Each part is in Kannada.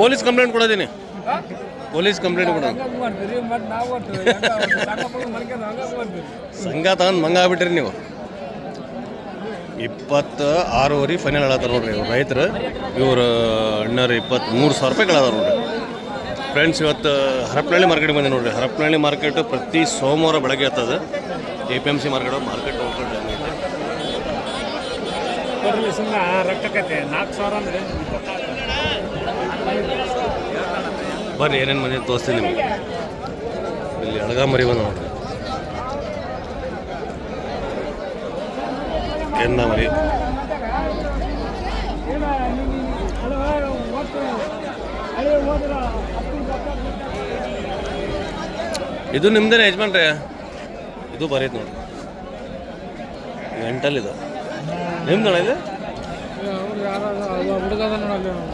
ಪೊಲೀಸ್ ಕಂಪ್ಲೇಂಟ್ ಕೊಡೋದೀನಿ. ಪೊಲೀಸ್ ಕಂಪ್ಲೇಂಟ್ ಕೊಡೋದು. ಸಂಘ ತಗೊಂಡು ಮಂಗ ಆಗ್ಬಿಟ್ರಿ ನೀವು. ಇಪ್ಪತ್ತು ಆರೂವರೆ ಫೈನಲ್ ಹೇಳತ್ತಾರ ನೋಡ್ರಿ ಇವ್ರು ರೈತರು. ಇವ್ರು ಅಣ್ಣರು ಇಪ್ಪತ್ತ್ಮೂರು ಸಾವಿರ ರೂಪಾಯಿ ಕೇಳತ್ತಾರ ನೋಡ್ರಿ. ಫ್ರೆಂಡ್ಸ್ ಇವತ್ತು ಹರಪನಹಳ್ಳಿ ಮಾರ್ಕೆಟ್ ಬಂದೆ ನೋಡ್ರಿ. ಹರಪನಹಳ್ಳಿ ಮಾರ್ಕೆಟ್ ಪ್ರತಿ ಸೋಮವಾರ ಬೆಳಗ್ಗೆ ಇರ್ತದೆ A P M C market market ಸುಮ್ಮನೆ ನಾಲ್ಕು ಸಾವಿರ ಬರ್ರಿ, ಏನೇನು ಮನೆ ತೋರಿಸ್ತೀನಿ ನಿಮಗೆ. ಇಲ್ಲಿ ಅಳಗ ಮರಿ ಬಂದ ನೋಡ್ರಿ. ಕೆನ್ನ ಮರಿ ಇದು ನಿಮ್ದೇನೆ ಯಜಮಾನ್ರೆ? ಇದು ಬರೀತ್ ನೋಡ್ರಿ. ಎಂಟಲ್ ಇದು ನಿಮ್ದಣ ಇದು?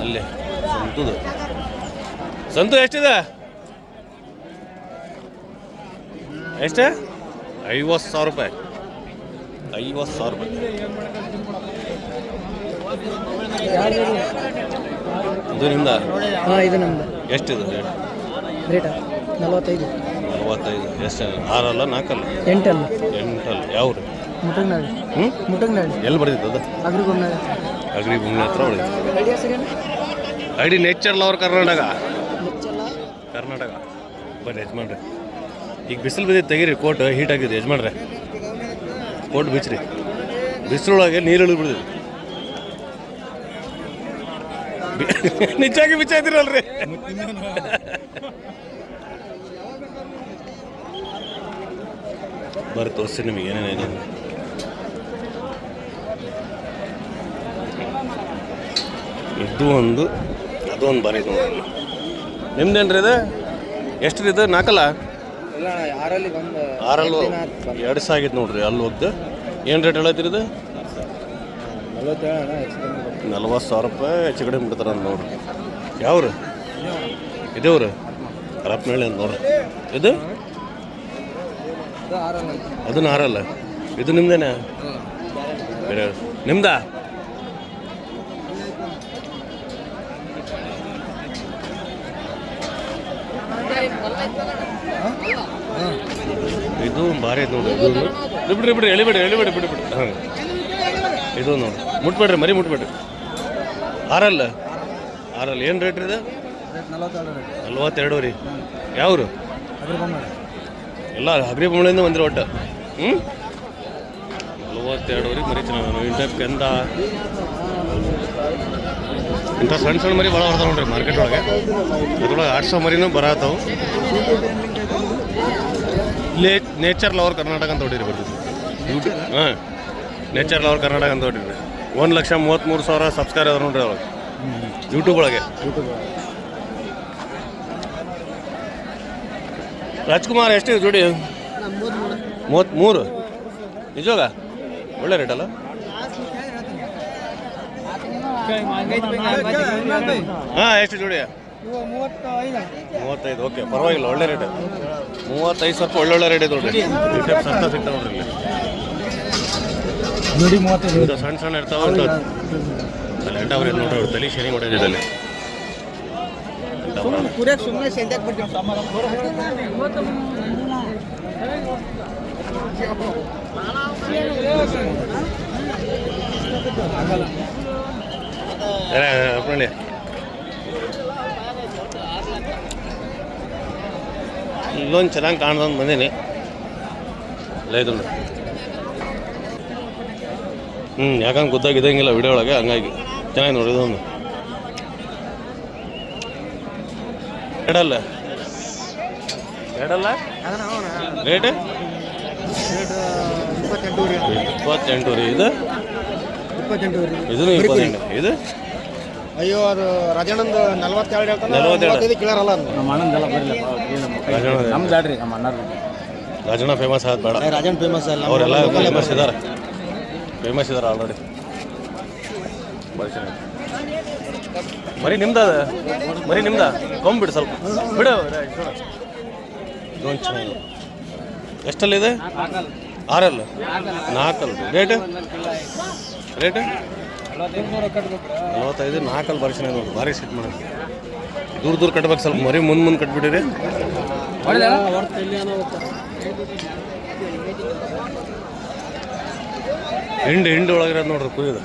ಅಲ್ಲೇ. ಸಂತುದು. ಸಂತು ಎಷ್ಟಿದೆ? ಎಷ್ಟು? ಐವತ್ತು ಸಾವಿರ ರೂಪಾಯಿ. ಐವತ್ತು ಸಾವಿರ ರೂಪಾಯಿ. ಇದು ನಿಮ್ದ? ಹಾಂ ಇದು ನಮ್ದು. ಎಷ್ಟಿದೆ ರೇಟ್ ರೇಟ ನಲವತ್ತೈದು. ನಲವತ್ತೈದು. ಎಷ್ಟು? ಆರಲ್ಲ ನಾಲ್ಕಲ್ಲ ಎಂಟಲ್ಲ. ಎಂಟಲ್ಲ. ಯಾವ ರೀ ಮುಟಗ್ನಾಳಿ ಹ್ಞೂ ಮುಟಗ್ನಾಳಿ ಎಲ್ಲಿ ಬರ್ತಿತ್ತು ಅದು? ಅಗ್ರಿಗೊಮ್ನಾಳಿ ಅಗ್ರಿ ಭೂಮಿ ಹತ್ರ ಹೊಡೆದಿತ್ತು ID nature lover Karnataka. Karnataka. ಬರ್ರಿ ಯಜಮಾನ್ರಿ. ಈಗ ಬಿಸಿಲು ಬಿದ್ದಿತ್ತು ತೆಗೀರಿ ಕೋಟ್ ಹೀಟ್ ಆಗಿದೆ ಯಜಮಾನ್ರೆ. ಕೋಟ್ ಬಿಚ್ರಿ ಬಿಸಿಲೊಳಗೆ ನೀರು ಇಳಿದು ಬಿಡಿದ್ರಿ ನಿಜಾಗಿ ಬಿಚ್ಚಾಯ್ತಿರಲ್ರಿ ಬರ್ರಿ ತೋರಿಸಿ ನಿಮಗೆ ಏನೇನೇನು ಇದು ಒಂದು ಅದು ಒಂದು ಬಾರಿ ನೋಡಿ ನಿಮ್ದೇನ್ರಿ ಇದು? ಎಷ್ಟು ರೀ ಇದು? ನಾಲ್ಕಲ್ಲ? ಆರಲ್ಲು ಎರಡು ಸಾವಿರ ಆಗಿತ್ತು ನೋಡ್ರಿ ಅಲ್ಲಿ ಹೋಗ್ದು. ಏನು ರೇಟ್ ಹೇಳತ್ತೀರಿ ಇದು? ನಲ್ವತ್ತು ಸಾವಿರ ರೂಪಾಯಿ ಹೆಚ್ಚು ಕಡಿಮೆ ಬಿಡ್ತಾರೆ ಅಂತ ನೋಡ್ರಿ. ಯಾವ್ರು? ಇದೇವ್ರು? ಹರಪನಹಳ್ಳಿ ಅಂತ ನೋಡ್ರಿ. ಇದು? ಅದನ್ನ ಆರಲ್ಲ? ಇದು ನಿಮ್ದೇನೆ? ಬೇರೆ ನಿಮ್ದಾ? ಇದು ಭಾರಿ ಐತೆ ನೋಡ್ರಿ ಇದು ಬಿಡಿ ಬಿಡ್ರಿ ಬಿಡ್ರಿ ಎಳಿಬೇಡಿ ಎಳಿಬೇಡಿ ಬಿಡಿ ಬಿಡಿ ಹಾಂ ಇದು ನೋಡಿ ಮುಟ್ಬೇಡ್ರಿ ಮರಿ ಮುಟ್ಬೇಡ್ರಿ. ಆರಲ್ಲ? ಆರಲ್ಲ ಏನು ರೇಟ್ ಇದೆ? ನಲ್ವತ್ತೆರಡು ರೀ. ಯಾವ್ರು? ಎಲ್ಲ ಹಬ್ರಿ ಬೊಮ್ಮಳಿಂದ ಬಂದಿರೋ ಒಟ್ಟು. ಹ್ಞೂ ನಲ್ವತ್ತೆರಡು ಮರಿ ಚೆನ್ನಾಗಿ ಇಂಥ ಕೆಂದ ಇಂಥ ಸಣ್ಣ ಸಣ್ಣ ಮರಿ ಭಾಳ ಬರ್ತಾವೆ ನೋಡ್ರಿ ಮಾರ್ಕೆಟ್ ಒಳಗೆ. ಅದ್ರೊಳಗೆ ಸಾವಿರ ಮರಿನೂ ಬರತ್ತವು ಲೇ ನೇಚರ್ ಲವರ್ ಕರ್ನಾಟಕ ಅಂತ ಹೊಡೀರಿ ಬರ್ತೀವಿ ಯೂಟ್ಯೂಬ್ ಹಾಂ ನೇಚರ್ ಲವರ್ ಕರ್ನಾಟಕ ಅಂತ ಹೊಡೀರಿ. ಒಂದು ಲಕ್ಷ ಮೂವತ್ತ್ಮೂರು ಸಾವಿರ ಸಬ್ಸ್ಕ್ರೈಬ್ ಅದ ನೋಡ್ರಿ ಅವಾಗ ಯೂಟ್ಯೂಬ್ ಒಳಗೆ. ರಾಜ್ಕುಮಾರ್ ಎಷ್ಟಿದೆ ಜೋಡಿ? ಮೂವತ್ತ್ಮೂರು ನಿಜವಾಗ ಒಳ್ಳೆ ರೇಟ್ ಅಲ್ಲ? ಹಾಂ, ಎಷ್ಟು ಜೋಡಿ? ಮೂವತ್ತೈದು ಓಕೆ ಪರವಾಗಿಲ್ಲ, ಒಳ್ಳೆ ರೇಟ್ ಮೂವತ್ತೈದು ಸ್ವಲ್ಪ ಒಳ್ಳೊಳ್ಳೆ ರೇಟ್ ಇದೆ ನೋಡಿ ಈ ಟೈಪ್ ಸಸ್ತ ಸಿಗ್ತಾವೆ ನೋಡ್ರಿ ಇಲ್ಲಿ. ಸಣ್ಣ ಸಣ್ಣ ಇರ್ತಾವೆ ಅಲ್ಲಿ ಎಂಟವ್ರೆ ನೋಡ್ರಿ ತಲೆ ಶನಿ ಕುರಿಯಕ್ಕೆ ಸುಮ್ಮನೆ ಇಲ್ಲೊಂದು ಚೆನ್ನಾಗಿ ಕಾಣ್ದಂತ ಬಂದೀನಿ. ಲೈದು ಹ್ಞೂ ಯಾಕಂದ್ರೆ ಗೊತ್ತಾಗಿದ್ದಂಗಿಲ್ಲ ವಿಡಿಯೋ ಒಳಗೆ, ಹಂಗಾಗಿ. ಚೆನ್ನಾಗಿ ನೋಡಿ ಒಂದು. ಎರಡಲ್ಲ? ಎರಡಲ್ಲ? ರೇಟ್ ಇಪ್ಪತ್ತೆಂಟು ರೀ ಇಪ್ಪತ್ತೆಂಟು ರೀ ಇದು. ಇಪ್ಪತ್ತೆಂಟು ರೀ ಇದು ಇಪ್ಪತ್ತೆಂಟು. ಇದು? ಅಯ್ಯೋ ಅದು ರಾಜಣ್ಣಂದ ನಲ್ವತ್ತೆರಡು ಹೇಳ್ತಾನೆ ನಲವತ್ತೆರಡು. ಕೇಳಾರಲ್ಲ ನಮ್ಮ ಅಣ್ಣಂದೆಲ್ಲ ನಮ್ದು ಬ್ಯಾಡ್ರಿ ನಮ್ಮ ಅಣ್ಣಾರು ರಾಜಣ್ಣ ಫೇಮಸ್ ಆದ ಬೇಡ. ಏ, ರಾಜಣ್ಣ ಫೇಮಸ್ ಅಲ್ಲ ಅವರೆಲ್ಲ ಫೇಮಸ್ ಇದ್ದಾರೆ. ಫೇಮಸ್ ಇದ್ದಾರೆ ಆಲ್ರೆಡಿ ಮರಿ ನಿಮ್ದ ಬರೀ ಮರಿ ನಿಮ್ದ? ಕೊಂಬಿಡು ಸ್ವಲ್ಪ. ಬಿಡು. ಇದೊಂದು ಚೆನ್ನಾಗಿ ಎಷ್ಟಲ್ಲಿದೆ? ಆರಲ್ಲ. ನಾಲ್ಕಲ್ಲ ರೇಟ್ ರೇಟ್ ನಲವತ್ತೈದು ನಾಲ್ಕಲ್ಲಿ ಬರ್ಷನ್ ನೋಡಿ, ಭಾರಿ ಸಿಟ್ ಮಾಡೋದು ದೂರ ದೂರ ಕಟ್ಬೇಕು ಸ್ವಲ್ಪ, ಮರಿ ಮುಂದೆ ಮುಂದೆ ಕಟ್ಬಿಟ್ಟಿರಿ. ಹಿಂಡು ಹಿಂಡು ಒಳಗಿರೋದು ನೋಡ್ರಿ, ಕುಯ್ಯೋದು.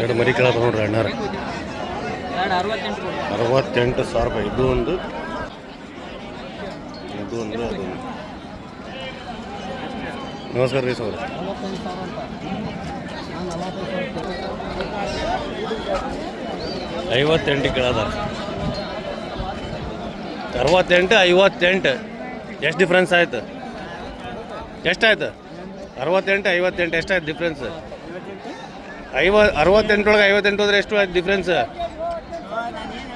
ಎರಡು ಮರಿ ಕೇಳತ್ತ ನೋಡ್ರಿ ಅಣ್ಣಾರ. ಅರವತ್ತೆಂಟು ಸಾವಿರ ರೂಪಾಯಿ. ಇದು ಒಂದು. ಇದು ಒಂದು ಅದು ನಮಸ್ಕಾರ ರೀ ಸರ್ ಐವತ್ತೆಂಟು ಕೇಳದ ಅರವತ್ತೆಂಟು ಐವತ್ತೆಂಟು. ಎಷ್ಟು ಡಿಫ್ರೆನ್ಸ್ ಆಯ್ತು? ಎಷ್ಟಾಯ್ತು ಅರವತ್ತೆಂಟು ಐವತ್ತೆಂಟು ಎಷ್ಟಾಯ್ತು ಡಿಫ್ರೆನ್ಸ್ ಐವ ಅರವತ್ತೆಂಟರೊಳಗೆ ಐವತ್ತೆಂಟು ಹೋದ್ರೆ ಎಷ್ಟು ಆಯ್ತು ಡಿಫ್ರೆನ್ಸ್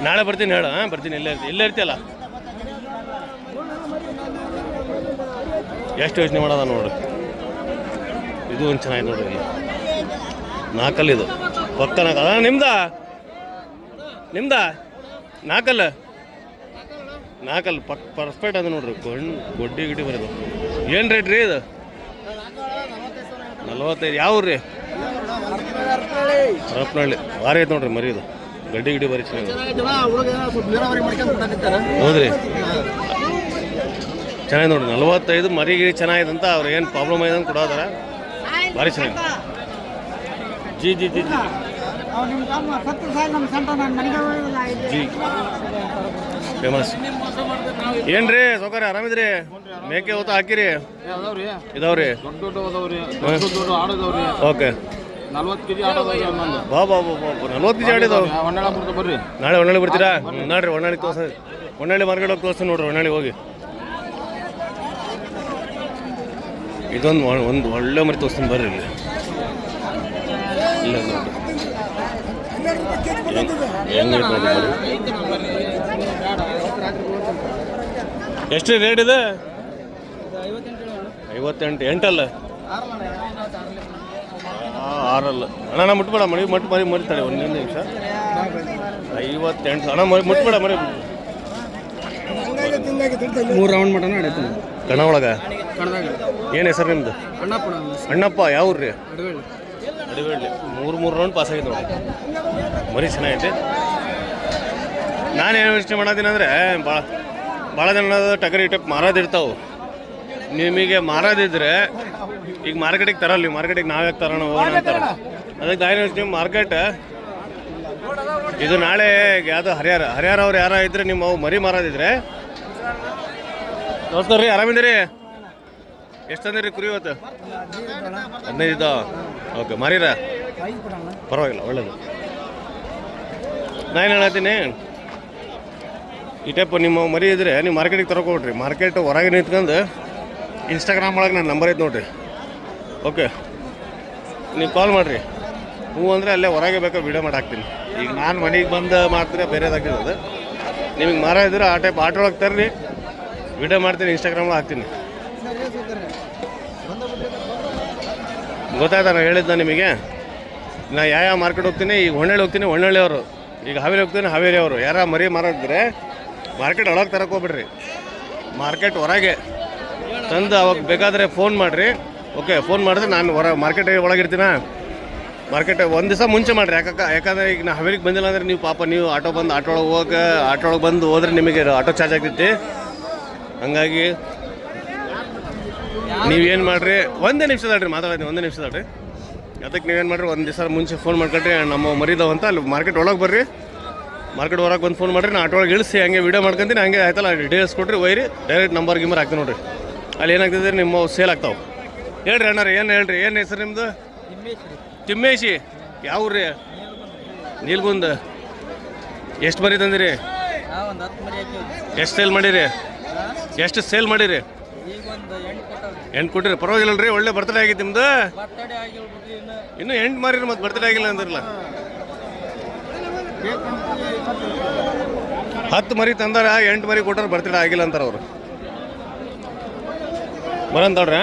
ನಾಳೆ ಬರ್ತೀನಿ ಹೇಳು, ಹಾಂ, ಬರ್ತೀನಿ, ಇಲ್ಲೇ ಇರ್ತೀನಿ, ಇಲ್ಲೇ ಇರ್ತೀಯಲ್ಲ? ಎಷ್ಟು ಯೋಚನೆ ಮಾಡೋದ ನೋಡ್ರಿ ಇದು ಒಂದು ಚೆನ್ನಾಗಿ ನೋಡ್ರಿ ಇಲ್ಲಿ. ನಾಲ್ಕಲ್ಲಿ ಇದು. ಪಕ್ಕ ಅದ ನಿಮ್ದ? ನಿಮ್ದ? ನಾಲ್ಕಲ್ಲ ನಾಲ್ಕಲ್ಲ ಪಕ್ ಪರ್ಫೆಕ್ಟ್ ಅದ ನೋಡ್ರಿ. ಗೊಂಡು, ಗೊಡ್ಡಿ ಗಿಡ್ಡಿ ಬರೋದು. ಏನು ರೇಟ್ ರೀ ಇದು? ನಲ್ವತ್ತೈದು. ಯಾವ ರೀ ಹರಪನಹಳ್ಳಿ. ಭಾರಿ ಐತೆ ನೋಡ್ರಿ ಮರಿ ಇದು. ಗಡ್ಡಿ ಗಿಡಿ ಭಾರಿ ಚೆನ್ನಾಗಿ ಹೌದ್ರಿ. ಚೆನ್ನಾಗಿ ನೋಡ್ರಿ. ನಲ್ವತ್ತೈದು ಮರಿ ಗಿರಿ ಚೆನ್ನಾಗಿದೆ ಅಂತ ಅವ್ರು ಏನು ಪ್ರಾಬ್ಲಮ್ ಆಗಿದೆ ಅಂತ ಕೊಡೋದಾರ ಭಾರಿ ಚೆನ್ನಾಗಿ ಜಿ ಜಿ ಜಿ ಜಿ. ಜಿ. ಫೇಮಸ್ ಏನ್ರಿ ಸೌಕರ್ಯ? ಆರಾಮಿದ್ರಿ? ಮೇಕೆ ಹೋತ ಹಾಕಿರಿ? ಇದಾವ್ರಿ? ಓಕೆ. ನಲ್ವತ್ತು ಕೆಜಿ ಬಾ ಬಾ ಬಾ ಬಾ ನಲ್ವತ್ತು ಕೆಜಿ ಆಡಿದಾವ್ ಬರ್ರಿ. ನಾಳೆ ಹೊನ್ನಾಳಿ ಬರ್ತೀರಾ? ನೋಡ್ರಿ ಹೊನ್ನಾಳಿ ತೋರ್ಸ ಹೊನ್ನಾಳಿ ಮಾರ್ಕೆಟ್ ಹೋಗಿ ತೋರಿಸ್ತೀನಿ ನೋಡ್ರಿ ಹೊನ್ನಾಳಿ ಹೋಗಿ. ಇದೊಂದು ಒಂದು ಒಳ್ಳೆ ಮರಿ ತೋರಿಸ್ತೀನಿ ಬರ್ರಿ ಇಲ್ಲಿ. ನೋಡ್ರಿ ಎಷ್ಟು ರೇಟ್ ಇದೆ? ಐವತ್ತೆಂಟು ಎಂಟಲ್ಲ? ಆರಲ್ಲ. ಅಣ್ಣ ಮುಟ್ಬೇಡ ಮರಿ ಮಟ್ ಮರಿ ಮರಿತಾಳೆ ಒಂದು ನಿಮಿಷ. ಐವತ್ತೆಂಟು ಅಣ್ಣ ಮರಿ ಮುಟ್ಬೇಡ ಮರಿ. ಮೂರು ರೌಂಡ್ ಮಟನ ನಡೀತಾನೆ ಕಣ ಒಳಗ? ಏನು ಹೆಸರು ನಿಮ್ದು? ಅಣ್ಣಪ್ಪ ಅಣ್ಣಪ್ಪ ಯಾವ ಅಡಗಳ್ಳಿ ಅಡಿಬೇಡ್ಲಿ ಮೂರು ಮೂರು ರೌಂಡ್ ಪಾಸ್ ಆಗಿದ್ದು ನೋಡಿ ಮರಿ ಚೆನ್ನಾಗೈತೆ. ನಾನು ಏನು ಯೋಚನೆ ಮಾಡೋದಿನ ಅಂದರೆ ಭಾಳ ಭಾಳ ಜನ ಟಗರಿ ಟೈಪ್ ಮಾರೋದಿರ್ತಾವೆ. ನಿಮಗೆ ಮಾರೋದಿದ್ರೆ ಈಗ ಮಾರ್ಕೆಟಿಗೆ ತರಲ್ಲ ನೀವು ಮಾರ್ಕೆಟಿಗೆ ನಾವೇ ತರೋಣ ಹೋಗೋಣ ಅಂತಾರೆ. ಅದಕ್ಕೆ ನಾನು ನಿಮ್ಮ ಮಾರ್ಕೆಟ್. ಇದು ನಾಳೆ ಯಾವುದು ಹರಿಹರ ಹರಿಹರ ಅವ್ರು ಯಾರ ಇದ್ರೆ ನಿಮ್ಮ ಅವು ಮರಿ ಮಾರೋದಿದ್ರೆ. ನಮಸ್ಕಾರ ರೀ ಆರಾಮಿದ್ದೀರಿ? ಎಷ್ಟು ತಂದಿರಿ ಕುರಿ ಇವತ್ತು? ಹದಿನೈದು ಇದ್ದಾವ ಓಕೆ ಮಾರೀರ? ಪರವಾಗಿಲ್ಲ ಒಳ್ಳೇದು. ನಾನು ಹೇಳತ್ತೀನಿ? ಈ ಟೈಪ್ ನಿಮ್ಮ ಮರಿ ಇದ್ರೆ ನೀವು ಮಾರ್ಕೆಟಿಗೆ ತರೋಕೋಬಿಟ್ರಿ ಮಾರ್ಕೆಟ್ ಹೊರಗೆ ನಿಂತ್ಕೊಂಡು ಇನ್ಸ್ಟಾಗ್ರಾಮ್ ಒಳಗೆ ನನ್ನ ನಂಬರ್ ಐತೆ ನೋಡ್ರಿ. ಓಕೆ. ನೀವು ಕಾಲ್ ಮಾಡಿರಿ. ಹ್ಞೂ ಅಂದರೆ ಅಲ್ಲೇ ಹೊರಗೆ ಬೇಕಾ ವೀಡಿಯೋ ಮಾಡಿ ಹಾಕ್ತೀನಿ. ಈಗ ನಾನು ಮನೆಗೆ ಬಂದು ಮಾಡ್ತೀರ ಬೇರೆದಾಗಿರೋದು ನಿಮಗೆ ಮಾರ ಇದ್ರೆ ಆ ಟೈಪ್ ಆಟೋ ಒಳಗೆ ತರ್ರಿ. ವಿಡಿಯೋ ಮಾಡ್ತೀನಿ ಇನ್ಸ್ಟಾಗ್ರಾಮ್ಗೆ ಹಾಕ್ತೀನಿ. ಗೊತ್ತಾಯ್ತಾ ನಾನು ಹೇಳಿದ್ದ ನಿಮಗೆ? ನಾ ಯಾವ ಯಾವ ಮಾರ್ಕೆಟ್ ಹೋಗ್ತೀನಿ, ಈಗ ಹೊಣ್ಣಳ್ಳಿ ಹೋಗ್ತೀನಿ ಹೊಣ್ಣಳ್ಳಿ ಅವರು. ಈಗ ಹಾವೇರಿ ಹೋಗ್ತೀನಿ, ಹಾವೇರಿ ಅವರು. ಯಾರ ಮರಿ ಮಾರಿದ್ರೆ ಮಾರ್ಕೆಟ್ ಒಳಗೆ ತರಕ್ಕೆ ಹೋಗ್ಬಿಡ್ರಿ. ಮಾರ್ಕೆಟ್ ಹೊರಗೆ. ತಂದು ಅವಾಗ ಬೇಕಾದರೆ ಫೋನ್ ಮಾಡಿರಿ. ಓಕೆ ಫೋನ್ ಮಾಡಿದ್ರೆ ನಾನು ಹೊರ ಮಾರ್ಕೆಟ್ ಒಳಗಿರ್ತೀನ? ಮಾರ್ಕೆಟ್ ಒಂದು ದಿವಸ ಮುಂಚೆ ಮಾಡಿರಿ. ಯಾಕಕ್ಕ, ಯಾಕಂದರೆ ಈಗ ನಾ ಹವೇಲಿಗೆ ಬಂದಿಲ್ಲ ಅಂದರೆ ನೀವು ಪಾಪ ನೀವು ಆಟೋ ಬಂದು ಆಟೋ ಒಳಗೆ ಹೋಗಕ್ಕೆ ಆಟೋ ಒಳಗೆ ಬಂದು ಹೋದ್ರೆ ನಿಮಗೆ ಆಟೋ ಚಾರ್ಜ್ ಆಗ್ತೈತಿ. ಹಂಗಾಗಿ ನೀವೇನು ಮಾಡಿರಿ? ಒಂದೇ ನಿಮಿಷ ತಡ್ರಿ ಮಾತಾಡ್ತೀನಿ ಒಂದೇ ನಿಮಿಷ ತಡ್ರಿ. ಅದಕ್ಕೆ ನೀವೇನು ಮಾಡಿರಿ, ಒಂದು ದಿವಸ ಮುಂಚೆ ಫೋನ್ ಮಾಡ್ಕೊಟ್ರಿ ನಮ್ಮ ಮರಿದಾವ ಅಂತ ಅಲ್ಲಿ ಮಾರ್ಕೆಟ್ ಒಳಗೆ ಬರ್ರಿ. ಮಾರ್ಕೆಟ್ ಹೊರಗೆ ಬಂದು ಫೋನ್ ಮಾಡಿರಿ ನಾನು ಆಟೋ ಒಳಗೆ ಇಳಿಸಿ, ಹಂಗೆ ವೀಡಿಯೋ ಮಾಡ್ಕೊಂತೀನಿ, ಹಂಗೆ ಆಯ್ತಲ್ಲ ಡೀಟೇಲ್ಸ್ ಕೊಟ್ರಿ, ಒಯ್ರಿ ಡೈರೆಕ್ಟ್ ನಂಬರ್ ಗಿಂಬರ್ ಹಾಕ್ತೀನಿ ನೋಡಿರಿ. ಅಲ್ಲಿ ಏನಾಗ್ತದೆ ನಿಮ್ಮ ಸೇಲ್ ಆಗ್ತಾವೆ. ಹೇಳ್ರಿ ಅಣ್ಣಾರ, ಏನು ಹೇಳ್ರಿ? ಏನು ಹೆಸರು ನಿಮ್ಮದು ತಿಮ್ಮೇಶಿ. ಯಾವ ಊರ್ರಿ ನೀಲ್ಗುಂದ. ಎಷ್ಟು ಮರಿ ತಂದಿರಿ? ಮರಿ ಎಷ್ಟು ಸೇಲ್ ಮಾಡಿರಿ? ಎಷ್ಟು ಸೇಲ್ ಮಾಡಿರಿ? ಎಂಟು ಕೊಟ್ಟಿರಿ. ಪರವಾಗಿಲ್ಲಲ್ರಿ ಒಳ್ಳೆ ಬರ್ತಡೇ ಆಗಿತ್ತು ನಿಮ್ದು. ಇನ್ನೂ ಎಂಟು ಮಾರಿರಿ ಮತ್ತೆ ಬರ್ತಡೇ ಆಗಿಲ್ಲ ಅಂದಿರಲ್ಲ. ಹತ್ತು ಮರಿ ತಂದಾರ, ಎಂಟು ಮರಿ ಕೊಟ್ಟರೆ ಬರ್ತಡೇ ಆಗಿಲ್ಲ ಅಂತಾರ ಅವರು. ಬರಂತವ್ರ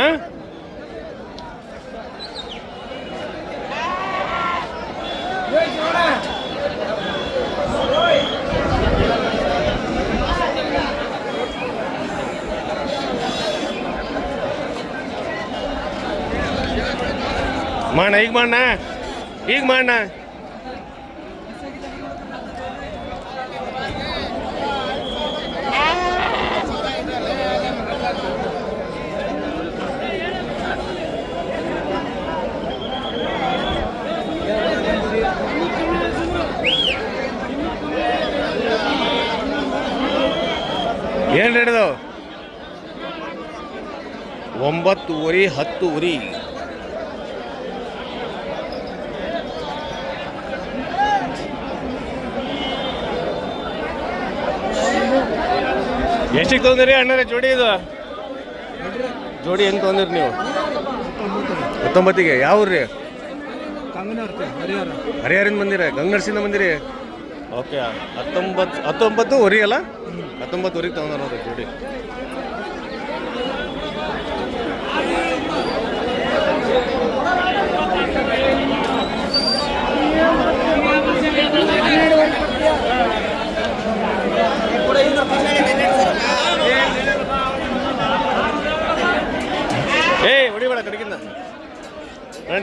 ಮಾಡ ಈಗ ಮಾಡ ಈಗ ಮಾಡ ಏನು ಹಿಡಿದು ಒಂಬತ್ತು ಉರಿ ಹತ್ತು ಉರಿ ಎಷ್ಟಿಗೆ ತೊಂದಿರಿ ಅಣ್ಣರೇ ಜೋಡಿ ಇದು? ಜೋಡಿ ಹೆಂಗೆ ತೊಂದಿರಿ ನೀವು? ಹತ್ತೊಂಬತ್ತಿಗೆ. ಯಾವ ಊರಿ ಹರಿಹರ ಹರಿಹರಿಂದ ಬಂದಿರಿ ಗಂಗನರ್ಸಿಂದ ಬಂದಿರಿ. ಓಕೆ ಹತ್ತೊಂಬತ್ತು ಹತ್ತೊಂಬತ್ತು ಉರಿ ಅಲ್ಲ? ಹತ್ತೊಂಬತ್ತು ಉರಿಗೆ ತಗೊಂಡ್ರ ನೋಡ್ರಿ ಜೋಡಿ.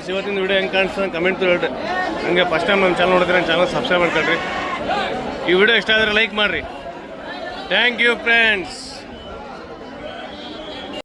ಫ್ರೆಂಡ್ಸ್ ಇವತ್ತಿನ ವಿಡಿಯೋ ಹೆಂಗೆ ಕಾಣಿಸ್ತದೆ ಕಮೆಂಟ್ ಹೇಳ್ರಿ. ಹಂಗೆ ಫಸ್ಟ್ ಟೈಮ್ ನಮ್ಮ ಚಾನಲ್ ನೋಡಿದ್ರೆ ನನ್ನ ಚಾನಲ್ ಸಬ್ಸ್ಕ್ರೈಬ್ ಮಾಡ್ಕೊಳ್ರಿ. ಈ ವಿಡಿಯೋ ಇಷ್ಟ ಆದರೆ ಲೈಕ್ ಮಾಡಿರಿ. Thank you friends